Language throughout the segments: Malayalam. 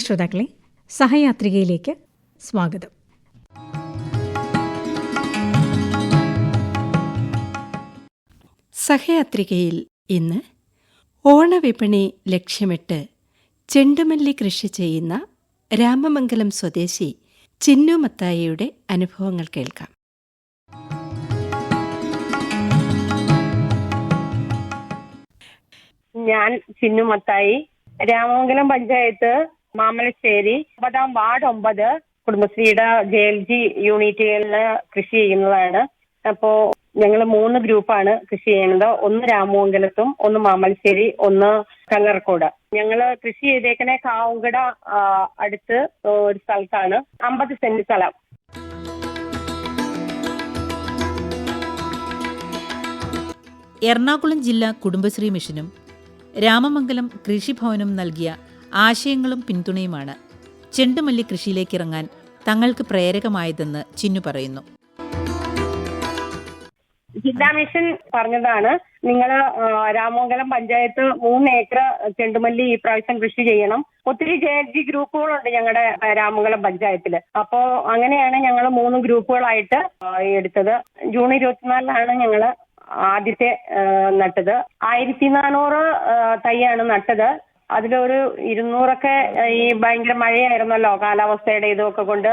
പ്രിയ ശ്രോതാക്കളെ സഹയാത്രികയിലേക്ക് സ്വാഗതം. സഹയാത്രികയിൽ ഇന്ന് ഓണവിപണി ലക്ഷ്യമിട്ട് ചെണ്ടുമല്ലി കൃഷി ചെയ്യുന്ന രാമമംഗലം സ്വദേശി ചിന്നു മത്തായിയുടെ അനുഭവങ്ങൾ കേൾക്കാം. ഞാൻ ചിന്നു മത്തായി രാമമംഗലം പഞ്ചായത്ത് മാമലശ്ശേരി ഒമ്പതാം വാർഡ് ഒമ്പത് കുടുംബശ്രീയുടെ ജെ എൽ ജി യൂണിറ്റുകളിൽ കൃഷി ചെയ്യുന്നതാണ്. അപ്പോ ഞങ്ങൾ മൂന്ന് ഗ്രൂപ്പാണ് കൃഷി ചെയ്യുന്നത്. ഒന്ന് രാമമംഗലത്തും ഒന്ന് മാമലശ്ശേരി ഒന്ന് കല്ലറക്കോട്. ഞങ്ങൾ കൃഷി ചെയ്തേക്കണേ കാവുങ്കട ആ, അടുത്ത് ഒരു സ്ഥലത്താണ്. അമ്പത് സെന്റ് സ്ഥലം. എറണാകുളം ജില്ലാ കുടുംബശ്രീ മിഷനും രാമമംഗലം കൃഷിഭവനും നൽകിയ ആശയങ്ങളും പിന്തുണയുമാണ്. ചെണ്ടുമല്ലി കൃഷിയിലേക്ക് ഇറങ്ങാൻ തങ്ങൾക്ക് പ്രേരകമായതെന്ന് ചിന്നു പറയുന്നു. ജില്ലാ മിഷൻ പറഞ്ഞതാണ് നിങ്ങൾ രാമംഗലം പഞ്ചായത്ത് മൂന്ന് ഏക്കർ ചെണ്ടുമല്ലി ഈ പ്രാവശ്യം കൃഷി ചെയ്യണം. ഒത്തിരി ജെ എൽ ജി ഗ്രൂപ്പുകളുണ്ട് ഞങ്ങളുടെ രാമംഗലം പഞ്ചായത്തിൽ അപ്പോ അങ്ങനെയാണ് ഞങ്ങൾ മൂന്ന് ഗ്രൂപ്പുകളായിട്ട് എടുത്തത്. ജൂൺ ഇരുപത്തിനാലിലാണ് ഞങ്ങൾ ആദ്യത്തെ നട്ടത്. ആയിരത്തി നാനൂറ് തൈയാണ് നട്ടത്. അതിലൊരു ഇരുന്നൂറൊക്കെ ഈ ഭയങ്കര മഴയായിരുന്നല്ലോ കാലാവസ്ഥയുടെ ഇതൊക്കെ കൊണ്ട്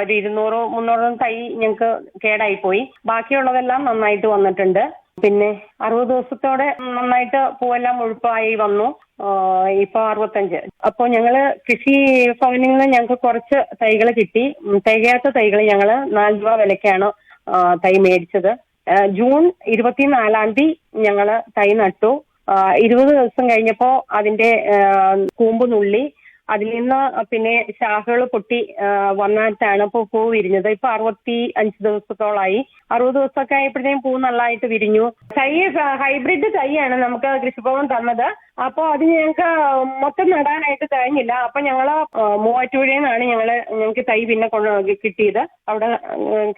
ഒരു ഇരുന്നൂറ് മുന്നൂറ് തൈ ഞങ്ങൾക്ക് കേടായി പോയി ബാക്കിയുള്ളതെല്ലാം നന്നായിട്ട് വന്നിട്ടുണ്ട്. പിന്നെ അറുപത് ദിവസത്തോടെ നന്നായിട്ട് പൂവെല്ലാം മുഴുപ്പായി വന്നു. ഇപ്പൊ അറുപത്തഞ്ച്. അപ്പൊ ഞങ്ങൾ കൃഷി ഭവനിൽ നിന്ന് ഞങ്ങൾക്ക് കുറച്ച് തൈകൾ കിട്ടി. തികയാത്ത തൈകൾ ഞങ്ങൾ നാല് രൂപ വിലക്കാണ് തൈ മേടിച്ചത്. ജൂൺ ഇരുപത്തിനാലാം തീയതി ഞങ്ങൾ തൈ നട്ടു. ഇരുപത് ദിവസം കഴിഞ്ഞപ്പോ അതിന്റെ കൂമ്പ് നുള്ളി അതിൽ നിന്ന് പിന്നെ ശാഖകൾ പൊട്ടി വന്നിട്ടാണ് ഇപ്പൊ പൂ വിരിഞ്ഞത്. ഇപ്പൊ അറുപത്തി അഞ്ച് ദിവസത്തോളായി. അറുപത് ദിവസമൊക്കെ ആയപ്പോഴത്തേക്കും പൂ നല്ലതായിട്ട് വിരിഞ്ഞു. തൈ ഹൈബ്രിഡ് തൈയാണ് നമുക്ക് കൃഷിഭവൻ തന്നത്. അപ്പൊ അത് ഞങ്ങൾക്ക് മൊത്തം നടാനായിട്ട് കഴിഞ്ഞില്ല. അപ്പൊ ഞങ്ങൾ മൂവാറ്റുപുഴയിൽ ഞങ്ങൾ ഞങ്ങൾക്ക് തൈ പിന്നെ കൊണ്ട് കിട്ടിയത്. അവിടെ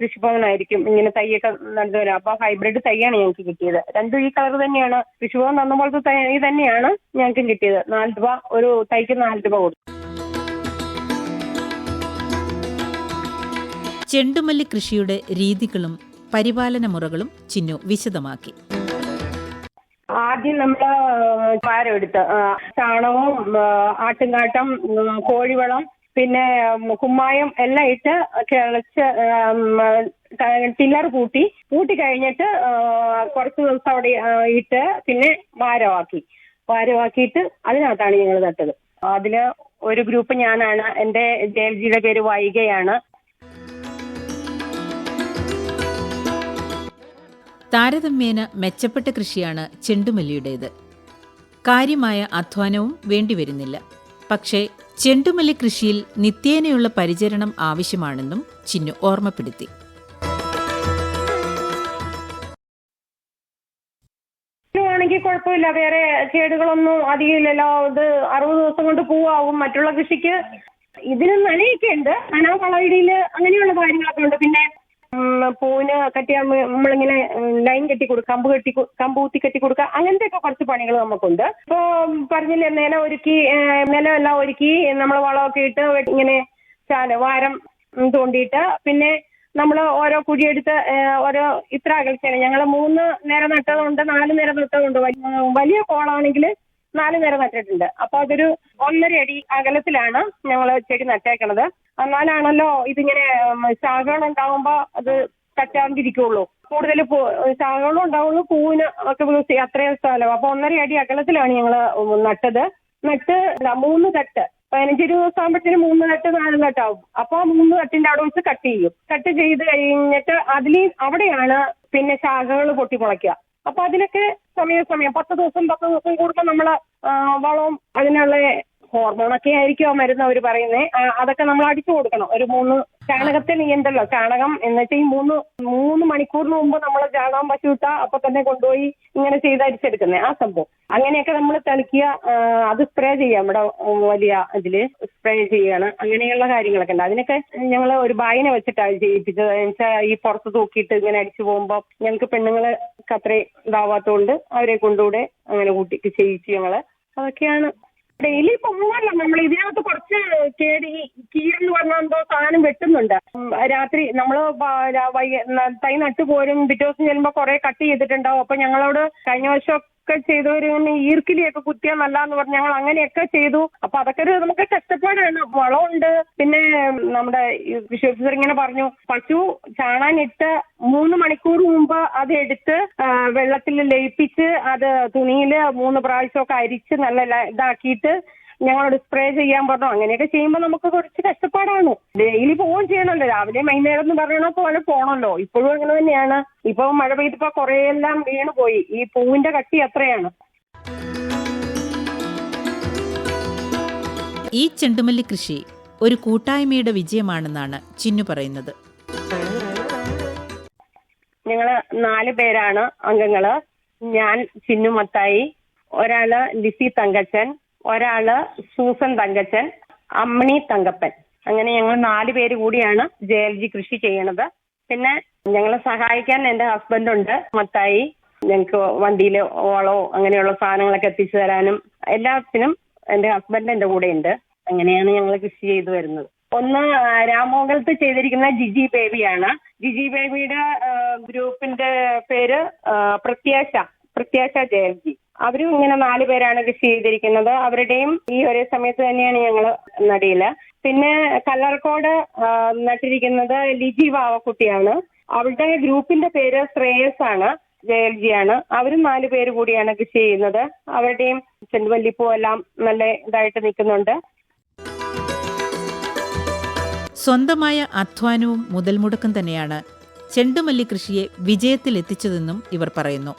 കൃഷിഭവനായിരിക്കും. ഇങ്ങനെ തൈയൊക്കെ വരാം അപ്പൊ ഹൈബ്രിഡ് തൈയാണ് ഞങ്ങൾക്ക് കിട്ടിയത്. രണ്ടും ഈ കളർ തന്നെയാണ്. കൃഷിഭവൻ തന്ന പോലത്തെ തൈ തന്നെയാണ് ഞങ്ങൾക്ക് കിട്ടിയത്. നാല് രൂപ ഒരു തൈക്ക് നാല് രൂപ കൊടുത്തു. ചെണ്ടുമല്ലി കൃഷിയുടെ രീതികളും പരിപാലന മുറകളും ചിന്നു വിശദമാക്കി. ആദ്യം നമ്മൾ പാരം എടുത്ത് ചാണകവും ആട്ടുംകാട്ടം കോഴിവളം പിന്നെ കുമ്മായം എല്ലാം ഇട്ട് കിളച്ച് ടില്ലർ കൂട്ടി കൂട്ടി കഴിഞ്ഞിട്ട് കുറച്ച് ദിവസം അവിടെ ഇട്ട് പിന്നെ വാരമാക്കി. വാരമാക്കിയിട്ട് അതിനകത്താണ് ഞങ്ങൾ നട്ടത്. അതിൽ ഒരു ഗ്രൂപ്പ് ഞാനാണ് എന്റെ ജയൽജിയുടെ പേര് വൈകയാണ്. താരതമ്യേന മെച്ചപ്പെട്ട കൃഷിയാണ് ചെണ്ടുമല്ലിയുടേത്. കാര്യമായ അധ്വാനവും വേണ്ടിവരുന്നില്ല. പക്ഷേ ചെണ്ടുമല്ലി കൃഷിയിൽ നിത്യേനയുള്ള പരിചരണം ആവശ്യമാണെന്നും ചിന്നു ഓർമ്മപ്പെടുത്തി. കുഴപ്പമില്ല. വേറെ കേടുകളൊന്നും അധികമില്ലല്ലോ. ഇത് അറുപത് ദിവസം കൊണ്ട് പൂവാകും. മറ്റുള്ള കൃഷിക്ക് ഇതിന് നനയൊക്കെ ഉണ്ട് നന വളയിടയിൽ അങ്ങനെയുള്ള കാര്യങ്ങളൊക്കെ ഉണ്ട്. പിന്നെ പൂവിന് കെട്ടിയാൽ നമ്മളിങ്ങനെ ലൈൻ കെട്ടി കൊടുക്കുക കമ്പ് കെട്ടി കമ്പ് കുത്തി കെട്ടി കൊടുക്കുക അങ്ങനത്തെ ഒക്കെ കുറച്ച് പണികൾ നമുക്കുണ്ട്. ഇപ്പോ പറഞ്ഞില്ലേ നില ഒരുക്കി നിലമെല്ലാം ഒരുക്കി നമ്മൾ വളമൊക്കെ ഇട്ട് ഇങ്ങനെ ചാല വാരം തോണ്ടിയിട്ട് പിന്നെ നമ്മൾ ഓരോ കുഴിയെടുത്ത് ഓരോ ഇത്ര അകൽച്ചയാണ്. ഞങ്ങൾ മൂന്ന് നേരം നട്ടതുണ്ട് നാല് നേരം നട്ടതുണ്ട്. വലിയ കോളാണെങ്കിൽ നാല് നേരം നട്ടിട്ടുണ്ട്. അപ്പൊ അതൊരു ഒന്നര അടി അകലത്തിലാണ് ഞങ്ങൾ ചെടി നട്ടേക്കണത്. എന്നാലാണല്ലോ ഇതിങ്ങനെ ശാഖകൾ ഉണ്ടാവുമ്പോ അത് തട്ടാണ്ടിരിക്കുള്ളൂ കൂടുതൽ ശാഖകളും ഉണ്ടാവുള്ളൂ പൂവിന് ഒക്കെ അത്രയും സ്ഥലം. അപ്പൊ ഒന്നര അടി അകലത്തിലാണ് ഞങ്ങൾ നട്ടത്. നട്ട് മൂന്ന് തട്ട്. പതിനഞ്ച് ഇരുപത് ദിവസം ആകുമ്പോഴത്തേനും മൂന്ന് തട്ട് നാല് തട്ടാവും. അപ്പൊ മൂന്ന് തട്ടിന്റെ അവിടെ വെച്ച് കട്ട് ചെയ്യും. കട്ട് ചെയ്ത് കഴിഞ്ഞിട്ട് അതിൽ അവിടെയാണ് പിന്നെ ശാഖകൾ പൊട്ടി മുളയ്ക്കുക അപ്പൊ അതിനൊക്കെ സമയം സമയം. പത്ത് ദിവസം പത്ത് ദിവസം കൂടുമ്പോൾ നമ്മൾ വളവും അതിനുള്ള ഹോർമോണൊക്കെ ആയിരിക്കും ആ മരുന്ന് അവർ പറയുന്നത് അതൊക്കെ നമ്മൾ അടിച്ചു കൊടുക്കണം. ഒരു മൂന്ന് ചാണകത്തിൽ ഉണ്ടല്ലോ ചാണകം എന്നിട്ട് ഈ മൂന്ന് മൂന്ന് മണിക്കൂറിന് മുമ്പ് നമ്മൾ ചാണകം പശുവിട്ടാ അപ്പൊ തന്നെ കൊണ്ടുപോയി ഇങ്ങനെ ചെയ്ത് അരിച്ചെടുക്കുന്നത് ആ സംഭവം. അങ്ങനെയൊക്കെ നമ്മൾ തളിക്കുക അത് സ്പ്രേ ചെയ്യാം. ഇവിടെ വലിയ ഇതിൽ സ്പ്രേ ചെയ്യാണ് അങ്ങനെയുള്ള കാര്യങ്ങളൊക്കെ ഉണ്ട്. അതിനൊക്കെ ഞങ്ങൾ ഒരു ബായിനെ വെച്ചിട്ടാണ് ചെയ്യിപ്പിച്ചത്. എന്നുവെച്ചാൽ ഈ പുറത്ത് തൂക്കിയിട്ട് ഇങ്ങനെ അടിച്ചു പോകുമ്പോൾ ഞങ്ങൾക്ക് പെണ്ണുങ്ങൾ അത്രയും ഇതാവാത്തതുകൊണ്ട് അവരെ കൊണ്ടുകൂടെ അങ്ങനെ കൂട്ടി ചെയ്യിച്ചു ഞങ്ങൾ. അതൊക്കെയാണ് ഡെയിലി പോകുമല്ലോ നമ്മൾ ഇതിനകത്ത് കുറച്ച് കേടി കീരെന്ന് പറഞ്ഞ എന്തോ സാധനം വെട്ടുന്നുണ്ട്. രാത്രി നമ്മൾ തൈ നട്ടു പോരും പിറ്റേ ദിവസം ചെല്ലുമ്പോ കുറെ കട്ട് ചെയ്തിട്ടുണ്ടാവും. അപ്പൊ ഞങ്ങളോട് കഴിഞ്ഞ വർഷം ഒക്കെ ചെയ്തവര് ഈർക്കിലിയൊക്കെ കുത്തിയാൽ നല്ലാന്ന് പറഞ്ഞ് ഞങ്ങൾ അങ്ങനെയൊക്കെ ചെയ്തു. അപ്പൊ അതൊക്കെ ഒരു നമുക്ക് കഷ്ടപ്പാടാണ് വളമുണ്ട് പിന്നെ നമ്മുടെ ഓഫീസർ ഇങ്ങനെ പറഞ്ഞു പശു ചാണാനിട്ട് മൂന്ന് മണിക്കൂർ മുമ്പ് അത് എടുത്ത് വെള്ളത്തിൽ ലയിപ്പിച്ച് അത് തുണിയിൽ മൂന്ന് പ്രാവശ്യമൊക്കെ അരിച്ച് നല്ല ഇതാക്കിയിട്ട് ഞങ്ങളോട് സ്പ്രേ ചെയ്യാൻ പറഞ്ഞു. അങ്ങനെയൊക്കെ ചെയ്യുമ്പോൾ നമുക്ക് കുറച്ച് കഷ്ടപ്പാടാണ്. ഡെയിലി പോവുകയും ചെയ്യണമല്ലോ. രാവിലെ വൈകുന്നേരം എന്ന് പറയണ പോലെ പോകണമല്ലോ ഇപ്പോഴും അങ്ങനെ തന്നെയാണ്. ഇപ്പൊ മഴ പെയ്തപ്പോ കുറെയെല്ലാം വീണ് പോയി. ഈ പൂവിന്റെ കട്ടി അത്രയാണ്. ഈ ചെണ്ടുമല്ലി കൃഷി ഒരു കൂട്ടായ്മയുടെ വിജയമാണെന്നാണ് ചിന്നു പറയുന്നത്. ഞങ്ങൾ നാല് പേരാണ് അംഗങ്ങൾ. ഞാൻ ചിന്നു മത്തായി. ഒരാൾ ലിസി തങ്കച്ചൻ. ഒരാൾ സൂസൻ തങ്കച്ചൻ അമ്മണി തങ്കപ്പൻ. അങ്ങനെ ഞങ്ങൾ നാല് പേര് കൂടിയാണ് ജെ എൽ ജി കൃഷി ചെയ്യണത്. പിന്നെ ഞങ്ങളെ സഹായിക്കാൻ എന്റെ ഹസ്ബൻഡ് ഉണ്ട് മത്തായി. ഞങ്ങൾക്ക് വണ്ടിയിൽ ഓളോ അങ്ങനെയുള്ള സാധനങ്ങളൊക്കെ എത്തിച്ചു തരാനും എല്ലാത്തിനും എന്റെ ഹസ്ബൻഡ് എന്റെ കൂടെ ഉണ്ട് അങ്ങനെയാണ് ഞങ്ങൾ കൃഷി ചെയ്തു വരുന്നത്. ഒന്ന് രാമോകലത്ത് ചെയ്തിരിക്കുന്ന ജിജി ബേബിയാണ്. ജിജി ബേബിയുടെ ഗ്രൂപ്പിന്റെ പേര് പ്രത്യാശ പ്രത്യാശ ജയൽജി അവരും ഇങ്ങനെ നാല് പേരാണ് കൃഷി ചെയ്തിരിക്കുന്നത്. അവരുടെയും ഈ ഒരേ സമയത്ത് തന്നെയാണ് ഞങ്ങൾ നടിയിൽ. പിന്നെ കല്ലർക്കോട് നട്ടിരിക്കുന്നത് ലിജി വാവക്കുട്ടിയാണ്. അവളുടെ ഗ്രൂപ്പിന്റെ പേര് ശ്രേയസ് ആണ് ജയൽജി ആണ് അവരും നാല് പേര് കൂടിയാണ് കൃഷി ചെയ്യുന്നത്. അവരുടെയും ചെണ്ടുമല്ലിപ്പൂ എല്ലാം നല്ല ഇതായിട്ട് നിൽക്കുന്നുണ്ട്. സ്വന്തമായ അധ്വാനവും മുതൽമുടക്കും തന്നെയാണ് ചെണ്ടുമല്ലി കൃഷിയെ വിജയത്തിലെത്തിച്ചതെന്നും ഇവർ പറയുന്നു.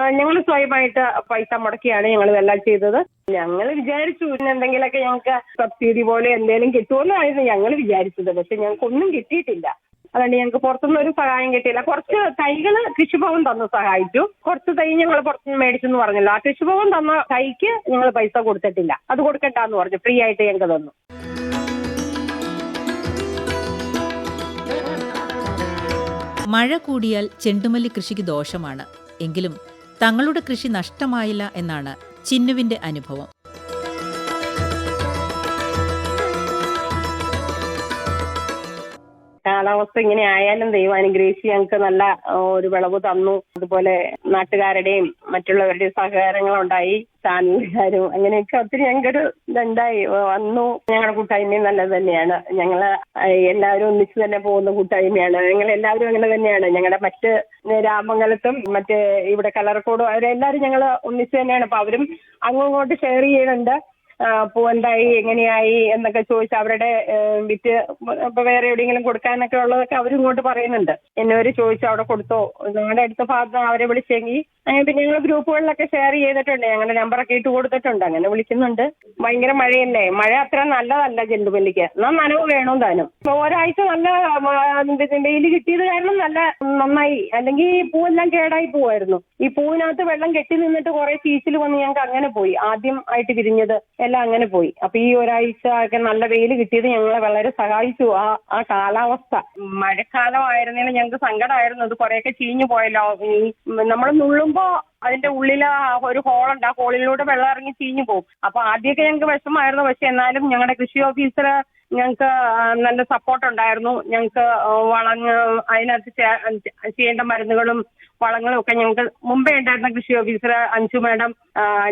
ഞങ്ങൾ സ്വയമായിട്ട് പൈസ മുടക്കിയാണ് ഞങ്ങൾ ഇതെല്ലാം ചെയ്തത്. ഞങ്ങൾ വിചാരിച്ചു എന്തെങ്കിലുമൊക്കെ ഞങ്ങൾക്ക് സബ്സിഡി പോലെ എന്തെങ്കിലും കിട്ടുമെന്നായിരുന്നു ഞങ്ങൾ വിചാരിച്ചത്. പക്ഷെ ഞങ്ങൾക്ക് ഒന്നും കിട്ടിയിട്ടില്ല. അതുകൊണ്ട് ഞങ്ങൾക്ക് പുറത്തുനിന്ന് ഒരു സഹായം കിട്ടിയില്ല. കുറച്ച് തൈകൾ കൃഷിഭവൻ തന്ന് സഹായിച്ചു. കുറച്ച് തൈ ഞങ്ങൾ പുറത്തുനിന്ന് മേടിച്ചെന്ന് പറഞ്ഞല്ലോ. ആ കൃഷിഭവൻ തന്ന തൈക്ക് ഞങ്ങൾ പൈസ കൊടുത്തിട്ടില്ല. അത് കൊടുക്കണ്ടെന്ന് പറഞ്ഞു. ഫ്രീ ആയിട്ട് ഞങ്ങൾക്ക് തന്നു. മഴ കൂടിയാൽ ചെണ്ടുമല്ലി കൃഷിക്ക് ദോഷമാണ്. എങ്കിലും തങ്ങളുടെ കൃഷി നഷ്ടമായില്ല എന്നാണ് ചിന്നുവിന്റെ അനുഭവം. കാലാവസ്ഥ ഇങ്ങനെ ആയാലും ദൈവം അനുഗ്രഹിച്ച് ഞങ്ങൾക്ക് നല്ല ഒരു വിളവ് തന്നു. അതുപോലെ നാട്ടുകാരുടെയും മറ്റുള്ളവരുടെയും സഹകാരങ്ങളുണ്ടായി ചാനലുകാരും അങ്ങനെയൊക്കെ ഒത്തിരി ഞങ്ങൾക്കൊരു ഇതുണ്ടായി. വന്നു. ഞങ്ങളുടെ കൂട്ടായ്മയും നല്ലത് തന്നെയാണ്. ഞങ്ങൾ എല്ലാവരും ഒന്നിച്ച് തന്നെ പോകുന്ന കൂട്ടായ്മയാണ്. ഞങ്ങൾ എല്ലാവരും അങ്ങനെ തന്നെയാണ്. ഞങ്ങളുടെ മറ്റ് രാമംഗലത്തും മറ്റ് ഇവിടെ കലർക്കോടും അവരെല്ലാവരും ഞങ്ങൾ ഒന്നിച്ച് തന്നെയാണ്. അപ്പൊ അവരും അങ്ങോട്ട് ഷെയർ ചെയ്യുന്നുണ്ട്. പൂ എന്തായി എങ്ങനെയായി എന്നൊക്കെ ചോദിച്ച് അവരുടെ വിറ്റ് ഇപ്പൊ വേറെ എവിടെയെങ്കിലും കൊടുക്കാനൊക്കെ ഉള്ളതൊക്കെ അവരും ഇങ്ങോട്ട് പറയുന്നുണ്ട്. എന്നവര് ചോദിച്ചു അവിടെ കൊടുത്തോ? ഞങ്ങളുടെ അടുത്ത ഭാഗത്ത് അവരെ വിളിച്ചെങ്കിൽ പിന്നെ ഞങ്ങൾ ഗ്രൂപ്പുകളിലൊക്കെ ഷെയർ ചെയ്തിട്ടുണ്ട്. ഞങ്ങളുടെ നമ്പറൊക്കെ ഇട്ട് കൊടുത്തിട്ടുണ്ട്. അങ്ങനെ വിളിക്കുന്നുണ്ട്. ഭയങ്കര മഴയല്ലേ? മഴ അത്ര നല്ലതല്ല ചെണ്ടുമല്ലിക്ക് എന്നാ നനവ് വേണം താനും. ഒരാഴ്ച നല്ല വെയിൽ കിട്ടിയത് കാരണം നല്ല നന്നായി. അല്ലെങ്കിൽ പൂവെല്ലാം കേടായി പോവായിരുന്നു. ഈ പൂവിനകത്ത് വെള്ളം കെട്ടി നിന്നിട്ട് കുറെ ചീച്ചിൽ വന്ന് ഞങ്ങൾക്ക് അങ്ങനെ പോയി. ആദ്യം ആയിട്ട് വിരിഞ്ഞത്. എല്ലാം അങ്ങനെ പോയി. അപ്പൊ ഈ ഒരാഴ്ച ഒക്കെ നല്ല വെയിൽ കിട്ടിയത് ഞങ്ങളെ വളരെ സഹായിച്ചു. ആ ആ കാലാവസ്ഥ. മഴക്കാലം ആയിരുന്നേലും ഞങ്ങൾക്ക് സങ്കടമായിരുന്നു അത് കുറെയൊക്കെ ചീഞ്ഞു പോയല്ലോ. ഈ നമ്മൾ നുള്ളുമ്പോ അതിന്റെ ഉള്ളിൽ ഒരു ഹോളുണ്ട്. ആ ഹോളിലൂടെ വെള്ളം ഇറങ്ങി ചീഞ്ഞു പോകും. അപ്പൊ ആദ്യമൊക്കെ ഞങ്ങൾക്ക് വിഷമമായിരുന്നു. പക്ഷെ എന്നാലും ഞങ്ങളുടെ കൃഷി ഓഫീസർ ഞങ്ങൾക്ക് നല്ല സപ്പോർട്ട് ഉണ്ടായിരുന്നു. ഞങ്ങൾക്ക് വളങ്ങ് അതിനകത്ത് ചെയ്യേണ്ട മരുന്നുകളും വളങ്ങളും ഒക്കെ ഞങ്ങൾക്ക് മുമ്പേ ഉണ്ടായിരുന്ന കൃഷി ഓഫീസർ അഞ്ചു മാഡം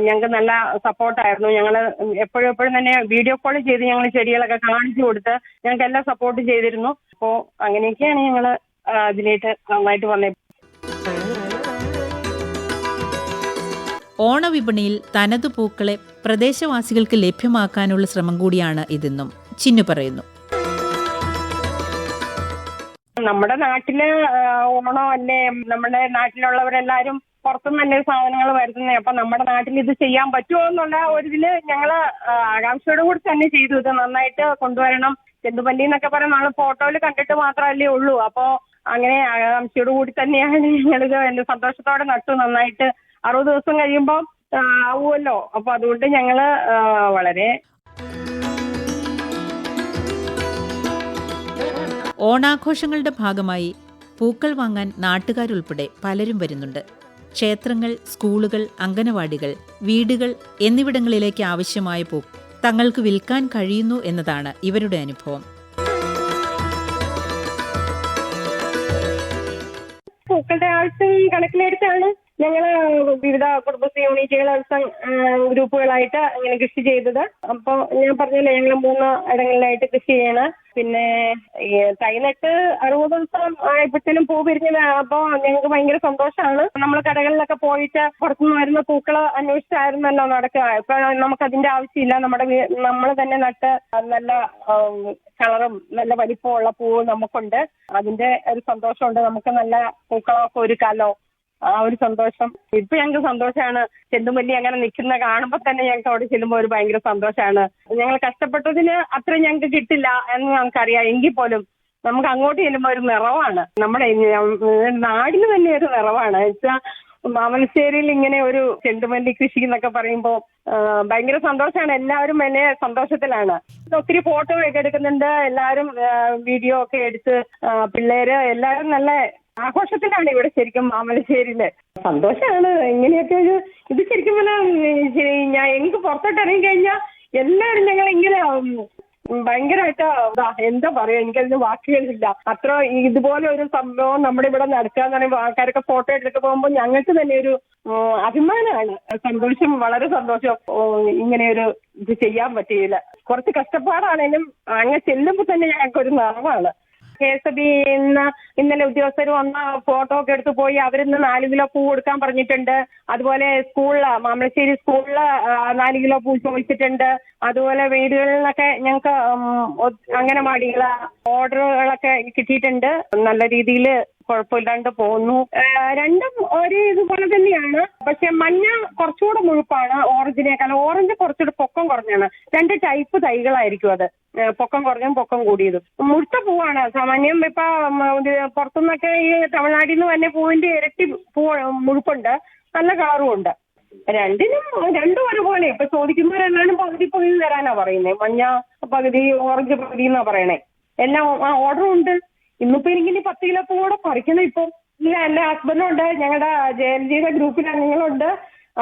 ഞങ്ങൾക്ക് നല്ല സപ്പോർട്ടായിരുന്നു ഞങ്ങൾ എപ്പോഴും എപ്പോഴും തന്നെ വീഡിയോ കോൾ ചെയ്ത് ഞങ്ങൾ ചെടികളൊക്കെ കാണിച്ചു കൊടുത്ത് ഞങ്ങൾക്ക് എല്ലാം സപ്പോർട്ട് ചെയ്തിരുന്നു. അപ്പോൾ അങ്ങനെയൊക്കെയാണ് ഞങ്ങൾ അതിലേക്ക് നന്നായിട്ട് വന്നത് ഓണവിപണിയിൽ തനതു പൂക്കളെ പ്രദേശവാസികൾക്ക് ലഭ്യമാക്കാനുള്ള ശ്രമം കൂടിയാണ് ഇതെന്നും ചിന്നു പറയുന്നു. നമ്മുടെ നാട്ടിൽ ഓണോ അല്ലേ നമ്മുടെ നാട്ടിലുള്ളവരെല്ലാരും പുറത്തുനിന്നല്ലേ സാധനങ്ങൾ വരുത്തുന്നത് അപ്പൊ നമ്മുടെ നാട്ടിൽ ഇത് ചെയ്യാൻ പറ്റുമോ എന്നുള്ള ഒരു ഇതിൽ ഞങ്ങൾ ആകാംക്ഷയോട് കൂടി തന്നെ ചെയ്തു. ഇത് നന്നായിട്ട് കൊണ്ടുവരണം. ചെണ്ടുമല്ലി എന്നൊക്കെ പറയാൻ നമ്മൾ ഫോട്ടോയിൽ കണ്ടിട്ട് മാത്രമല്ലേ ഉള്ളൂ. അപ്പോ അങ്ങനെ ആകാംക്ഷയോട് കൂടി തന്നെയാണ് ഞങ്ങളിത് എന്റെ സന്തോഷത്തോടെ നട്ടു. നന്നായിട്ട് അറുപത് ദിവസം കഴിയുമ്പോൾ ആവുമല്ലോ. അപ്പൊ അതുകൊണ്ട് ഞങ്ങൾ വളരെ ഓണാഘോഷങ്ങളുടെ ഭാഗമായി പൂക്കൾ വാങ്ങാൻ നാട്ടുകാരുൾപ്പെടെ പലരും വരുന്നുണ്ട്. ക്ഷേത്രങ്ങൾ സ്കൂളുകൾ അംഗനവാടികൾ വീടുകൾ എന്നിവിടങ്ങളിലേക്ക് ആവശ്യമായ പൂ തങ്ങൾക്ക് വിൽക്കാൻ കഴിയുന്നു എന്നതാണ് ഇവരുടെ അനുഭവം. പൂക്കളുടെ ആവശ്യം കണക്കിലെടുത്താണ് ഞങ്ങൾ വിവിധ കുടുംബശ്രീ യൂണിറ്റുകൾ ഗ്രൂപ്പുകളായിട്ട് ഇങ്ങനെ കൃഷി ചെയ്തത്. അപ്പോൾ ഞാൻ പറഞ്ഞില്ലേ ഞങ്ങൾ മൂന്ന് ഇടങ്ങളിലായിട്ട് കൃഷി ചെയ്യണം. പിന്നെ തൈ നട്ട് അറുപത് ദിവസം ആയപ്പോഴത്തേനും പൂ പിരിഞ്ഞത്. അപ്പോൾ ഞങ്ങൾക്ക് ഭയങ്കര സന്തോഷമാണ്. നമ്മൾ കടകളിലൊക്കെ പോയിട്ട് പുറത്തുനിന്ന് വരുന്ന പൂക്കൾ അന്വേഷിച്ചായിരുന്നല്ലോ നടക്കുക ഇപ്പൊ നമുക്ക് അതിന്റെ ആവശ്യമില്ല. നമ്മുടെ നമ്മൾ തന്നെ നട്ട് നല്ല കളറും നല്ല വലിപ്പമുള്ള പൂവ് നമുക്കുണ്ട്. അതിന്റെ ഒരു സന്തോഷമുണ്ട്. നമുക്ക് നല്ല പൂക്കളൊക്കെ ഒരുക്കാലോ. ആ ഒരു സന്തോഷം. ഇപ്പൊ ഞങ്ങൾക്ക് സന്തോഷമാണ് ചെണ്ടുമല്ലി അങ്ങനെ നിൽക്കുന്ന കാണുമ്പോൾ തന്നെ ഞങ്ങൾക്ക് അവിടെ ചെല്ലുമ്പോൾ ഒരു ഭയങ്കര സന്തോഷമാണ് ഞങ്ങൾ കഷ്ടപ്പെട്ടതിന് അത്ര ഞങ്ങൾക്ക് കിട്ടില്ല എന്ന് ഞങ്ങൾക്കറിയാം. എങ്കിൽ പോലും നമുക്ക് അങ്ങോട്ട് ചെല്ലുമ്പോൾ ഒരു നിറവാണ്. നമ്മുടെ നാടിന് തന്നെ ഒരു നിറവാണ്. വെച്ചാൽ മാമലശ്ശേരിയിൽ ഇങ്ങനെ ഒരു ചെണ്ടുമല്ലി കൃഷി എന്നൊക്കെ പറയുമ്പോൾ ഭയങ്കര സന്തോഷമാണ് എല്ലാവരും എന്നെ സന്തോഷത്തിലാണ്. ഒത്തിരി ഫോട്ടോ ഒക്കെ എടുക്കുന്നുണ്ട്. എല്ലാവരും വീഡിയോ ഒക്കെ എടുത്ത് പിള്ളേര് എല്ലാവരും നല്ല ആഘോഷത്തിലാണ് ഇവിടെ ശരിക്കും മാമലശ്ശേരിയിൽ സന്തോഷമാണ് ഇങ്ങനെയൊക്കെ ഒരു ഇത് ശരിക്കും ഞാൻ എനിക്ക് പുറത്തോട്ട് ഇറങ്ങി കഴിഞ്ഞാൽ എല്ലാവരും ഞങ്ങൾ ഇങ്ങനെ ഭയങ്കരമായിട്ട് എന്താ പറയാ എനിക്കതിന് വാക്കുകളില്ല. അത്ര ഇതുപോലെ ഒരു സംഭവം നമ്മുടെ ഇവിടെ നടക്കുക എന്ന് പറയുമ്പോൾ ആൾക്കാരൊക്കെ ഫോട്ടോ എടുത്തിട്ട് പോകുമ്പോൾ ഞങ്ങൾക്ക് തന്നെ ഒരു അഭിമാനമാണ്. സന്തോഷം വളരെ സന്തോഷം ഇങ്ങനെ ഒരു ഇത് ചെയ്യാൻ പറ്റിയില്ല. കുറച്ച് കഷ്ടപ്പാടാണേലും അങ്ങ് ചെല്ലുമ്പോൾ തന്നെ ഞങ്ങൾക്ക് ഒരു നിറവാണ്. കെ എസ് ബി ഇന്ന് ഇന്നലെ ഉദ്യോഗസ്ഥർ വന്ന ഫോട്ടോ ഒക്കെ എടുത്തു പോയി അവരിന്ന് നാല് കിലോ പൂ കൊടുക്കാൻ പറഞ്ഞിട്ടുണ്ട്. അതുപോലെ സ്കൂളിൽ മാമ്പളശ്ശേരി സ്കൂളിൽ നാല് കിലോ പൂ ചോദിച്ചിട്ടുണ്ട്. അതുപോലെ വീടുകളിലൊക്കെ ഞങ്ങൾക്ക് അംഗനവാടികൾ ഓർഡറുകളൊക്കെ കിട്ടിയിട്ടുണ്ട്. നല്ല രീതിയിൽ കുഴപ്പമില്ലാണ്ട് പോകുന്നു രണ്ടും ഒരേ ഇതുപോലെ തന്നെയാണ്. പക്ഷെ മഞ്ഞ കുറച്ചുകൂടെ മുഴുപ്പാണ് ഓറഞ്ചിനേക്കാൾ ഓറഞ്ച് കുറച്ചുകൂടെ പൊക്കം കുറഞ്ഞാണ്. രണ്ട് ടൈപ്പ് തൈകളായിരിക്കും അത്. പൊക്കം കുറഞ്ഞും പൊക്കം കൂടിയതും. മുഴുത്ത പൂവാണ് സാമാന്യം ഇപ്പൊ പുറത്തുനിന്നൊക്കെ ഈ തമിഴ്നാട്ടിൽ നിന്ന് തന്നെ പൂവിന്റെ ഇരട്ടി പൂ മുഴുപ്പുണ്ട്. നല്ല കളറും ഉണ്ട്. രണ്ടിനും രണ്ടും ഒരുപോലെ. ഇപ്പൊ ചോദിക്കുന്നവരെല്ലാരും പകുതി പകുതി തരാനാ പറയുന്നത് മഞ്ഞ പകുതി ഓറഞ്ച് പകുതി എന്നാ പറയണേ. എല്ലാം ഓർഡറും ഉണ്ട്. ഇന്നിപ്പോ എനിക്കിനി പത്ത് കിലോ പൂ കൂടെ പറിക്കണം ഇപ്പൊ. ഇല്ല എന്റെ ഹസ്ബൻഡുണ്ട് ഞങ്ങളുടെ ജെ എൽ ജിയുടെ ഗ്രൂപ്പിൽ അംഗങ്ങളുണ്ട്.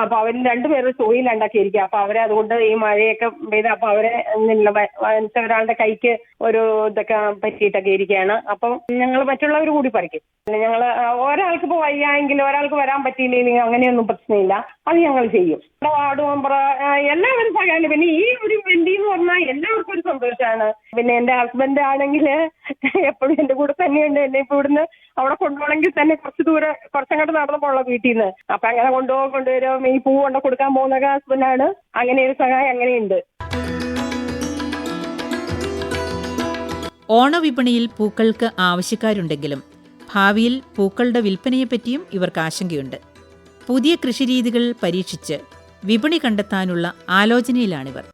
അപ്പൊ അവർ രണ്ടുപേരും തൊഴിലുണ്ടാക്കിയിരിക്കുക അപ്പൊ അവരെ അതുകൊണ്ട് ഈ മഴയൊക്കെ പെയ്ത് അപ്പൊ അവരെ ഒരാളുടെ കൈക്ക് ഒരു ഇതൊക്കെ പറ്റിയിട്ടൊക്കെ ഇരിക്കുകയാണ്. അപ്പം ഞങ്ങൾ മറ്റുള്ളവർ കൂടി പറിക്കും. ഒരാൾക്ക് ഇപ്പൊ വയ്യായെങ്കിൽ ഒരാൾക്ക് വരാൻ പറ്റിയില്ലെങ്കിൽ അങ്ങനെയൊന്നും പ്രശ്നമില്ല. അത് ഞങ്ങൾ ചെയ്യും. ഇവിടെ വാർഡ് മെമ്പർ എല്ലാവരും സഹായം പിന്നെ ഈ ഒരു വെണ്ടി എന്ന് പറഞ്ഞാൽ എല്ലാവർക്കും ഒരു സന്തോഷമാണ്. പിന്നെ എന്റെ ഹസ്ബൻഡ് ആണെങ്കിൽ എപ്പോഴും എന്റെ കൂടെ തന്നെയുണ്ട്. എന്നെ ഇപ്പൊ ഇവിടുന്ന് അവിടെ കൊണ്ടുപോകണമെങ്കിൽ തന്നെ കുറച്ച് ദൂരെ കുറച്ചങ്ങോട്ട് നടന്നു പോകണം വീട്ടിൽ നിന്ന്. അപ്പൊ അങ്ങനെ കൊണ്ടുപോകാൻ കൊണ്ടുവരും. ഈ പൂ കൊണ്ട് കൊടുക്കാൻ പോകുന്ന ഹസ്ബൻഡാണ് അങ്ങനെ ഒരു സഹായം അങ്ങനെയുണ്ട്. ഓണവിപണിയിൽ പൂക്കൾക്ക് ആവശ്യക്കാരുണ്ടെങ്കിലും ഭാവിയിൽ പൂക്കളുടെ വിൽപ്പനയെപ്പറ്റിയും ഇവർക്ക് ആശങ്കയുണ്ട്. പുതിയ കൃഷിരീതികൾ പരീക്ഷിച്ച് വിപണി കണ്ടെത്താനുള്ള ആലോചനയിലാണിവർ.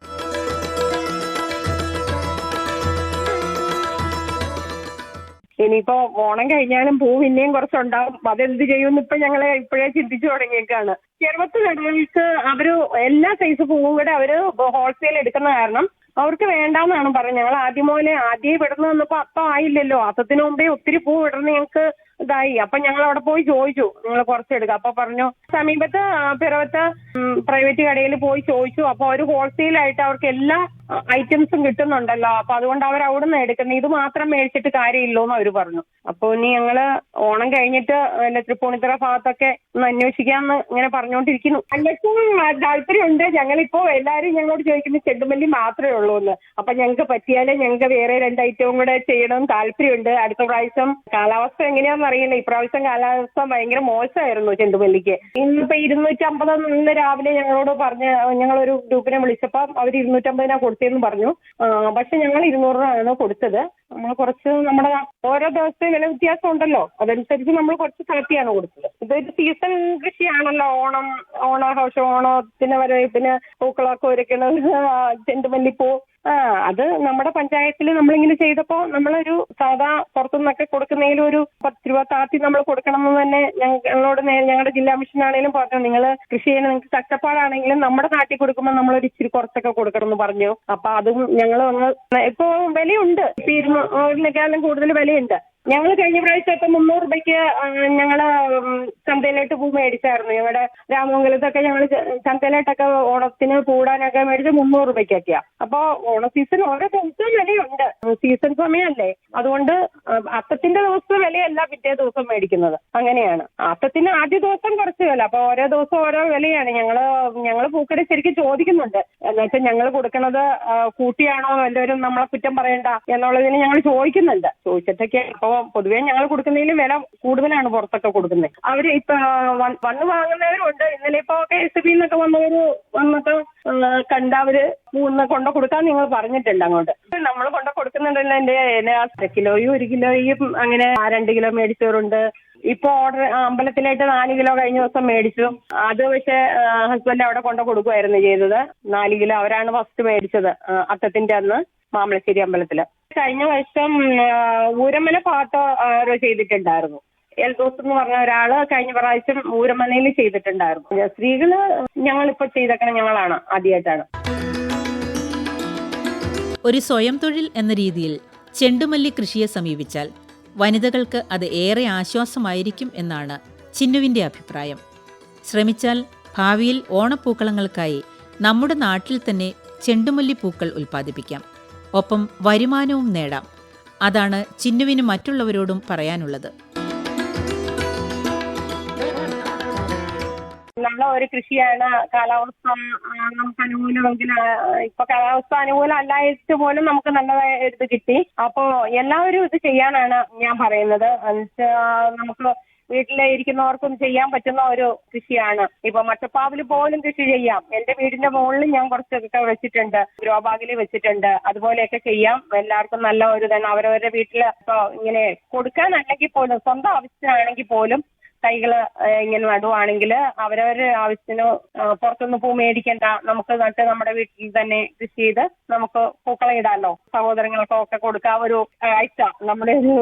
ഇനിയിപ്പോ ഓണം കഴിഞ്ഞാലും പൂ പിന്നെയും കുറച്ചുണ്ടാവും. അതെന്ത് ചെയ്യുമെന്ന് ഇപ്പൊ ഞങ്ങളെ ഇപ്പോഴേ ചിന്തിച്ചു തുടങ്ങിയേക്കാണ്. കടകൾക്ക് അവർ എല്ലാ സൈസ് പൂവും കൂടെ അവർ ഹോൾസെയിൽ എടുക്കുന്ന കാരണം അവർക്ക് വേണ്ടാന്നാണ് പറഞ്ഞത്. ഞങ്ങൾ ആദ്യം പോലെ ആദ്യം വിടുന്ന വന്നപ്പോ അപ്പം ആയില്ലല്ലോ. അത്തത്തിന് മുമ്പേ ഒത്തിരി പൂ വിടർന്ന് ഞങ്ങൾക്ക് ഇതായി. അപ്പൊ ഞങ്ങൾ അവിടെ പോയി ചോദിച്ചു. നിങ്ങൾ കുറച്ചെടുക്കുക അപ്പൊ പറഞ്ഞു സമീപത്ത് പിറവത്ത് പ്രൈവറ്റ് കടയിൽ പോയി ചോദിച്ചു. അപ്പൊ അവർ ഹോൾസെയിൽ ആയിട്ട് അവർക്ക് എല്ലാ ഐറ്റംസും കിട്ടുന്നുണ്ടല്ലോ. അപ്പൊ അതുകൊണ്ട് അവർ അവിടെ നിന്ന് എടുക്കുന്നത് ഇത് മാത്രം മേടിച്ചിട്ട് കാര്യമില്ലോന്ന് അവർ പറഞ്ഞു. അപ്പൊ ഇനി ഞങ്ങൾ ഓണം കഴിഞ്ഞിട്ട് പിന്നെ തൃപ്പൂണിത്തറ ഭാഗത്തൊക്കെ ഒന്ന് അന്വേഷിക്കാന്ന് ഇങ്ങനെ പറഞ്ഞുകൊണ്ടിരിക്കുന്നു അന്വേഷണം താല്പര്യമുണ്ട്. ഞങ്ങളിപ്പോ എല്ലാരും ഞങ്ങളോട് ചോദിക്കുന്നത് ചെണ്ടുമല്ലി മാത്രമേ ഉള്ളൂ എന്ന് അപ്പൊ ഞങ്ങൾക്ക് പറ്റിയാലേ ഞങ്ങൾക്ക് വേറെ രണ്ട് ഐറ്റവും കൂടെ ചെയ്യണം താല്പര്യമുണ്ട്. അടുത്ത പ്രാവശ്യം കാലാവസ്ഥ എങ്ങനെയാണെന്ന് അറിയില്ല. ഇപ്രാവശ്യം കാലാവസ്ഥ ഭയങ്കര മോശമായിരുന്നു ചെണ്ടുമല്ലിക്ക്. ഇന്നിപ്പോ ഇരുന്നൂറ്റമ്പത് ഇന്ന് രാവിലെ ഞങ്ങളോട് പറഞ്ഞ് ഞങ്ങളൊരു ഗ്രൂപ്പിനെ വിളിച്ചപ്പോ അവർ ഇരുന്നൂറ്റമ്പതിനാ കൊടുത്തതെന്ന് പറഞ്ഞു. പക്ഷെ ഞങ്ങൾ ഇരുന്നൂറ് രൂപയാണ് കൊടുത്തത്. നമ്മൾ കുറച്ച് നമ്മുടെ ഓരോ ദിവസത്തെ വില വ്യത്യാസം ഉണ്ടല്ലോ. അതനുസരിച്ച് നമ്മൾ കുറച്ച് താഴ്ത്തിയാണ് കൊടുത്തത്. ഇതൊരു സീസൺ കൃഷിയാണല്ലോ. ഓണം ഓണാഘോഷം ഓണത്തിന് വരെ പിന്നെ പൂക്കളൊക്കെ ഒരുക്കണത് ചെണ്ടുമല്ലിപ്പൂ ആ അത് നമ്മുടെ പഞ്ചായത്തിൽ നമ്മളിങ്ങനെ ചെയ്തപ്പോൾ നമ്മളൊരു സാധാ പുറത്തുനിന്നൊക്കെ കൊടുക്കുന്നതിലും ഒരു പത്ത് രൂപ താത്തി നമ്മൾ കൊടുക്കണം എന്ന് തന്നെ ഞങ്ങളോട് ഞങ്ങളുടെ ജില്ലാ മിഷൻ ആണെങ്കിലും പറഞ്ഞു. നിങ്ങൾ കൃഷി ചെയ്യുന്ന നിങ്ങൾക്ക് കഷ്ടപ്പാടാണെങ്കിലും നമ്മുടെ നാട്ടിൽ കൊടുക്കുമ്പോൾ നമ്മളൊരു ഇച്ചിരി കുറച്ചൊക്കെ കൊടുക്കണം എന്ന് പറഞ്ഞു. അപ്പൊ അതും ഞങ്ങൾ ഒന്ന് ഇപ്പോ വിലയുണ്ട്. ഇരുന്നൂറിനേക്കാളും കൂടുതൽ വിലയുണ്ട്. ഞങ്ങൾ കഴിഞ്ഞ പ്രാവശ്യമൊക്കെ മുന്നൂറ് രൂപയ്ക്ക് ഞങ്ങൾ ചന്തയിലോട്ട് പൂ മേടിച്ചായിരുന്നു. ഞങ്ങളുടെ രാമമംഗലത്തൊക്കെ ഞങ്ങൾ ചന്തയിലോട്ടൊക്കെ ഓണത്തിന് കൂടാനൊക്കെ മേടിച്ച് മുന്നൂറ് രൂപയ്ക്കൊക്കെയാ. അപ്പൊ ഓണ സീസൺ ഓരോ ദിവസവും വിലയുണ്ട്. സീസൺ സമയമല്ലേ. അതുകൊണ്ട് അത്തത്തിന്റെ ദിവസം വിലയല്ല പിറ്റേ ദിവസം മേടിക്കുന്നത്. അങ്ങനെയാണ്. അത്തത്തിന് ആദ്യ ദിവസം കുറച്ച് വില. അപ്പൊ ഓരോ ദിവസം ഓരോ വിലയാണ്. ഞങ്ങൾ ഞങ്ങൾ പൂക്കടി ശരിക്കും ചോദിക്കുന്നുണ്ട്. എന്നുവെച്ചാൽ ഞങ്ങൾ കൊടുക്കുന്നത് കൂട്ടിയാണോ? എല്ലാവരും നമ്മളെ കുറ്റം പറയണ്ട എന്നുള്ളതിന് ഞങ്ങൾ ചോദിക്കുന്നുണ്ട്. ചോദിച്ചിട്ടൊക്കെ അപ്പൊ പൊതുവേ ഞങ്ങൾ കൊടുക്കുന്നതിൽ വില കൂടുതലാണ് പുറത്തൊക്കെ കൊടുക്കുന്നത്. അവർ ഇപ്പൊ വന്ന് വാങ്ങുന്നവരുണ്ട്. ഇന്നലെ ഇപ്പൊ കെ എസ് ബി എന്നൊക്കെ വന്നവര് വന്നിട്ട് കണ്ട അവർ മൂന്ന് കൊണ്ട കൊടുക്കാൻ നിങ്ങൾ പറഞ്ഞിട്ടുണ്ട് അങ്ങോട്ട്. നമ്മൾ കൊണ്ട കൊടുക്കുന്നുണ്ടല്ലോ എന്റെ അര കിലോയും ഒരു കിലോയും അങ്ങനെ രണ്ട് കിലോ മേടിച്ചവരുണ്ട്. ഇപ്പൊ ഓർഡർ അമ്പലത്തിലായിട്ട് നാല് കിലോ കഴിഞ്ഞ ദിവസം മേടിച്ചു. അത് പക്ഷെ ഹസ്ബൻഡ് അവിടെ കൊണ്ട കൊടുക്കുമായിരുന്നു ചെയ്തത്. നാല് കിലോ അവരാണ് ഫസ്റ്റ് മേടിച്ചത് അത്തത്തിന്റെ അന്ന് മാമ്പളശ്ശേരി അമ്പലത്തിൽ. കഴിഞ്ഞ വർഷം ഊരമ്മന പാട്ട് ചെയ്തിട്ടുണ്ടായിരുന്നു. എൽദോസ് എന്ന് പറഞ്ഞ ഒരാൾ കഴിഞ്ഞ പ്രാവശ്യം ഊരമലയിൽ ചെയ്തിട്ടുണ്ടായിരുന്നു. സ്ത്രീകൾ ഞങ്ങളിപ്പോ ചെയ്തേക്കണ ഞങ്ങളാണ് ആദ്യമായിട്ടാണ് ഒരു സ്വയം തൊഴിൽ എന്ന രീതിയിൽ ചെണ്ടുമല്ലി കൃഷിയെ സമീപിച്ചാൽ വനിതകൾക്ക് അത് ഏറെ ആശ്വാസമായിരിക്കും എന്നാണ് ചിന്നുവിന്റെ അഭിപ്രായം. ശ്രമിച്ചാൽ ഭാവിയിൽ ഓണപ്പൂക്കളങ്ങൾക്കായി നമ്മുടെ നാട്ടിൽ തന്നെ ചെണ്ടുമല്ലി പൂക്കൾ ഉൽപ്പാദിപ്പിക്കാം. ഒപ്പം വരുമാനവും നേടാം. അതാണ് ചിന്നുവിന് മറ്റുള്ളവരോടും പറയാനുള്ളത്. നമ്മൾ ഒരു കൃഷിയാണ്. കാലാവസ്ഥ നമുക്ക് അനുകൂലമെങ്കിൽ ഇപ്പൊ കാലാവസ്ഥ അനുകൂലം അല്ലായിട്ട് പോലും നമുക്ക് നല്ലതായ ഇത് കിട്ടി. അപ്പോ എല്ലാവരും ഇത് ചെയ്യാനാണ് ഞാൻ പറയുന്നത്. നമുക്ക് വീട്ടിലെ ഇരിക്കുന്നവർക്കും ചെയ്യാൻ പറ്റുന്ന ഒരു കൃഷിയാണ്. ഇപ്പൊ മട്ടപ്പാവിൽ പോലും കൃഷി ചെയ്യാം. എന്റെ വീടിന്റെ മുകളിൽ ഞാൻ കുറച്ചൊക്കെ വെച്ചിട്ടുണ്ട്. ഗ്രോബാഗിൽ വെച്ചിട്ടുണ്ട്. അതുപോലെയൊക്കെ ചെയ്യാം. എല്ലാവർക്കും നല്ല ഒരു തന്നെ അവരവരുടെ വീട്ടിൽ ഇപ്പൊ ഇങ്ങനെ കൊടുക്കാനല്ലെങ്കിൽ പോലും സ്വന്തം ആവശ്യത്തിനാണെങ്കിൽ പോലും തൈകൾ ഇങ്ങനെ നടുവാണെങ്കിൽ അവരവരുടെ ആവശ്യത്തിന് പുറത്തുനിന്ന് പൂ മേടിക്കണ്ട. നമുക്ക് നട്ട് നമ്മുടെ വീട്ടിൽ തന്നെ കൃഷി ചെയ്ത് നമുക്ക് പൂക്കളെ ഇടാലോ. സഹോദരങ്ങൾക്കൊക്കെ കൊടുക്കാം ഒരു ആഴ്ച നമ്മുടെ ഒരു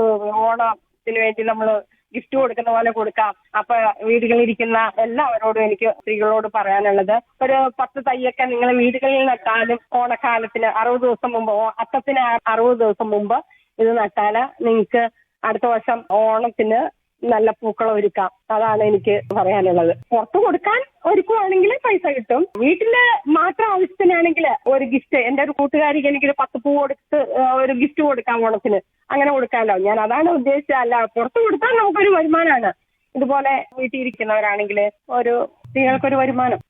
ഓണത്തിന് വേണ്ടി നമ്മൾ ഗിഫ്റ്റ് കൊടുക്കുന്ന പോലെ കൊടുക്കാം. അപ്പൊ വീടുകളിൽ ഇരിക്കുന്ന എല്ലാവരോടും എനിക്ക് സ്ത്രീകളോട് പറയാനുള്ളത്. ഒരു പത്ത് തയ്യൊക്കെ നിങ്ങൾ വീടുകളിൽ നട്ടാലും ഓണക്കാലത്തിന് അറുപത് ദിവസം മുമ്പ് അത്തത്തിന് അറുപത് ദിവസം മുമ്പ് ഇത് നട്ടാൽ നിങ്ങൾക്ക് അടുത്ത വർഷം ഓണത്തിന് നല്ല പൂക്കളം ഒരുക്കാം. അതാണ് എനിക്ക് പറയാനുള്ളത്. പുറത്തു കൊടുക്കാൻ ഒരുക്കുവാണെങ്കിൽ പൈസ കിട്ടും. വീട്ടിൽ മാത്രം ആവശ്യത്തിനാണെങ്കിൽ ഒരു ഗിഫ്റ്റ് എന്റെ ഒരു കൂട്ടുകാരിക്ക് എനിക്കൊരു പത്ത് പൂ കൊടുത്ത് ഒരു ഗിഫ്റ്റ് കൊടുക്കാം ഓണത്തിന്. അങ്ങനെ കൊടുക്കാമല്ലോ ഞാൻ അതാണ് ഉദ്ദേശിച്ചത്. അല്ല പുറത്ത് കൊടുത്താൽ നമുക്കൊരു വരുമാനമാണ്. ഇതുപോലെ വീട്ടിൽ ഇരിക്കുന്നവരാണെങ്കിൽ ഒരു സ്ത്രീകൾക്കൊരു വരുമാനം.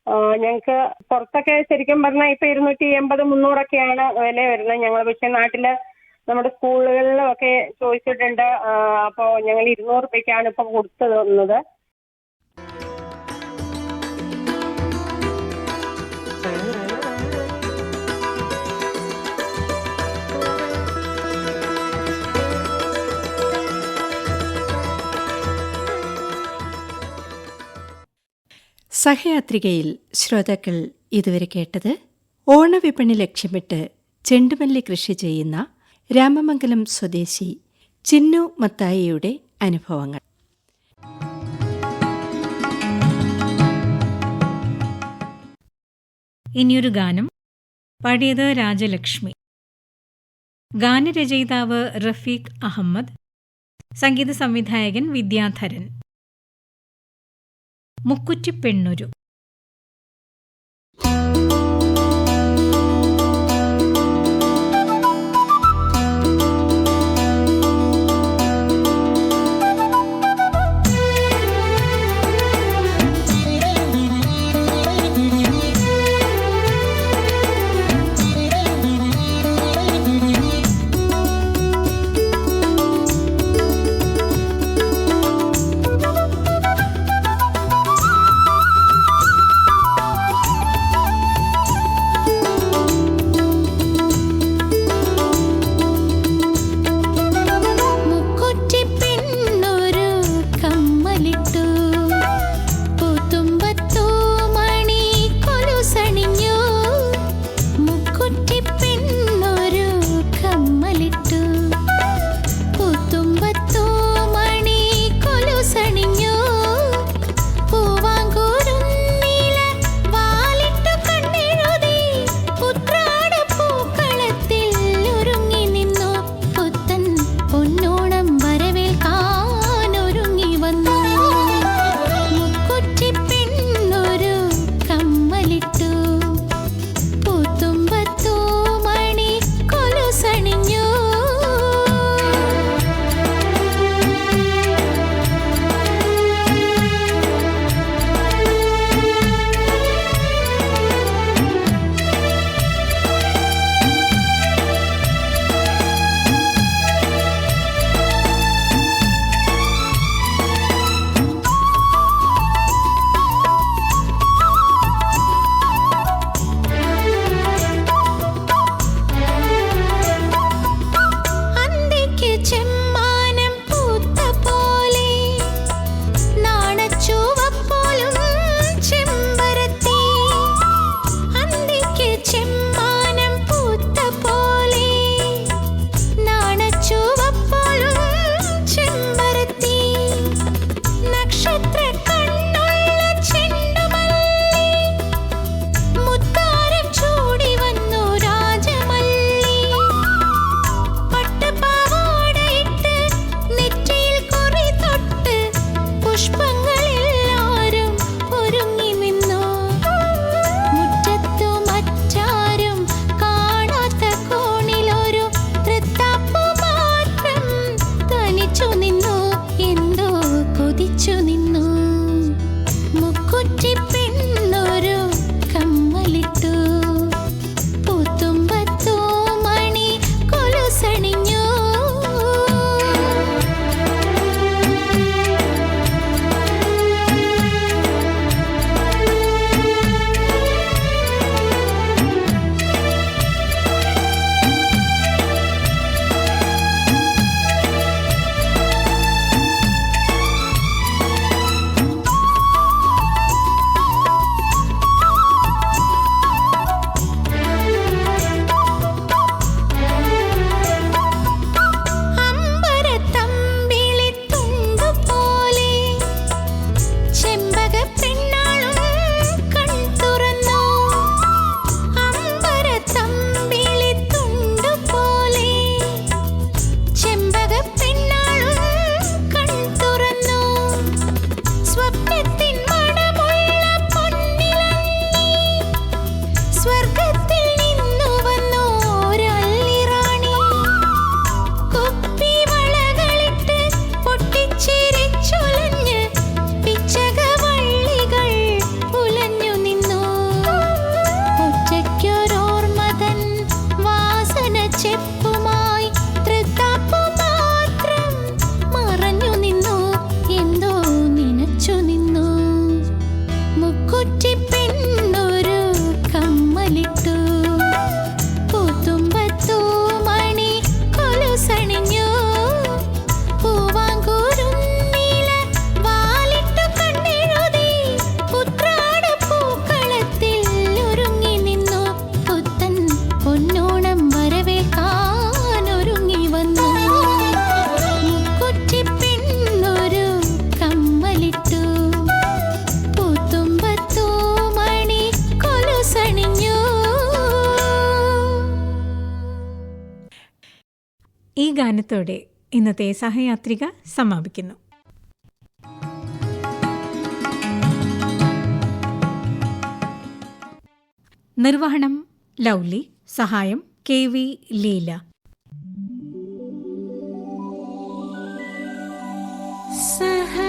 ഞങ്ങൾക്ക് പുറത്തൊക്കെ ശരിക്കും പറഞ്ഞാൽ ഇപ്പൊ ഇരുന്നൂറ്റി എൺപത് മുന്നൂറൊക്കെയാണ് വില വരുന്നത്. ഞങ്ങൾ പക്ഷെ നാട്ടിൽ നമ്മുടെ സ്കൂളുകളിലും ഒക്കെ ചോദിച്ചിട്ടുണ്ട്. അപ്പോൾ അപ്പോ ഞങ്ങൾ ഇരുന്നൂറ് രൂപയ്ക്കാണ് ഇപ്പൊ കൊടുത്തു തന്നത്. സഹയാത്രികയിൽ ശ്രോതാക്കൾ ഇതുവരെ കേട്ടത് ഓണവിപണി ലക്ഷ്യമിട്ട് ചെണ്ടുമല്ലി കൃഷി ചെയ്യുന്ന രാമമംഗലം സ്വദേശി ചിന്നു മത്തായിയുടെ അനുഭവങ്ങൾ. ഇനിയൊരു ഗാനം. പാടിയത് രാജലക്ഷ്മി. ഗാനരചയിതാവ് റഫീഖ് അഹമ്മദ്. സംഗീത സംവിധായകൻ വിദ്യാധരൻ. മുക്കുറ്റിപ്പെണ്ണൊരു ഗാനത്തോടെ ഇന്നത്തെ സഹയാത്രിക സമാപിക്കുന്നു. നിർവഹണം ലൗലി സഹായം കെ വി ലീല. സഹ